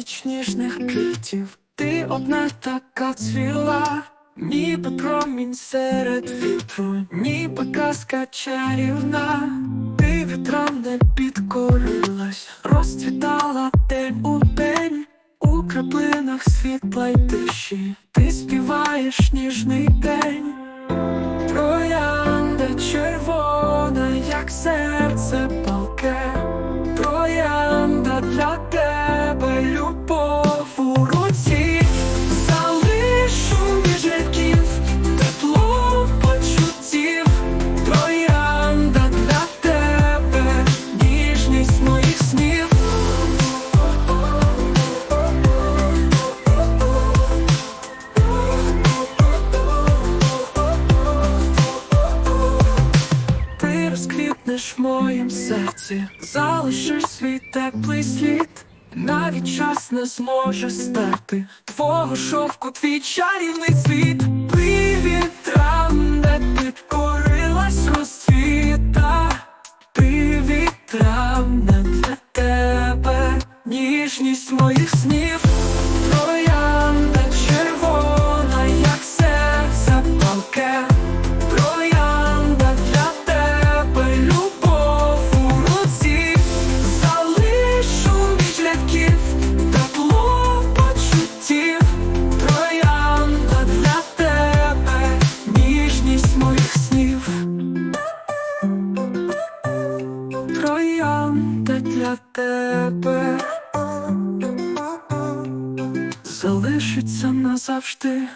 безліч ніжних квітів, ти одна така цвіла, ніби промінь серед вітру, ніби казка чарівна, ти вітрам не підкорилась, розцвітала день у день, у краплинах світла й тиші, ти співаєш ніжний день. Троянда червона, як серце палке, Троянда для тебе розквітнеш в моїм серці, залишиш свій теплий слід, навіть час не зможе стерти твого шовку, твій чарівний світ. Привіт, там, де підкорилась розцвіта, Привіт, там, де для тебе ніжність моїх снів. Моїх снів, троянда для тебе залишиться назавжди.